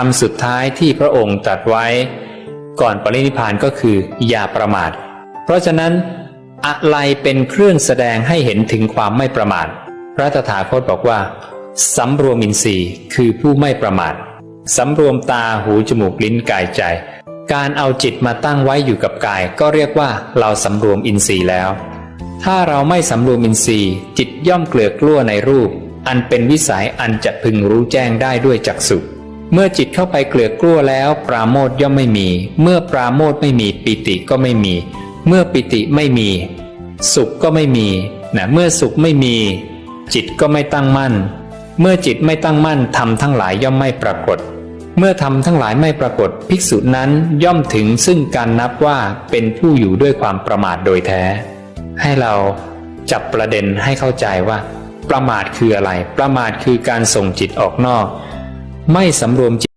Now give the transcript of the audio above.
คำสุดท้ายที่พระองค์ตรัสไว้ ก่อนปรินิพพานก็คือ อย่าประมาท เพราะฉะนั้น อะไรเป็นเครื่องแสดงให้เห็นถึงความไม่ประมาท พระตถาคตบอกว่าสำรวมอินทรีย์คือผู้ไม่ประมาทสำรวมตาหูจมูกลิ้นกายใจ การเอาจิตมาตั้งไว้อยู่กับกาย ก็เรียกว่าเราสำรวมอินทรีย์แล้ว ถ้าเราไม่สำรวมอินทรีย์จิตย่อมเกลือกลั้วในรูป อันเป็นวิสัยอันจะพึงรู้แจ้งได้ด้วยจักษุ เมื่อจิตเข้าไปเกลือกลั้วแล้ว ปราโมทย่อมไม่มี เมื่อปราโมทไม่มีปิติก็ไม่มี เมื่อปิติไม่มี สุขก็ไม่มีนะเมื่อสุขไม่มี จิตก็ไม่ตั้งมั่น เมื่อจิตไม่ตั้งมั่นทำทั้งหลายย่อมไม่ปรากฏ เมื่อทำทั้งหลายไม่ปรากฏ ภิกษุนั้นย่อมถึงซึ่งการนับว่าเป็นผู้อยู่ด้วยความประมาทโดยแท้ ให้เราจับประเด็นให้เข้าใจว่า ประมาทคืออะไร ประมาทคือการส่งจิตออกนอก ไม่สำรวมจิต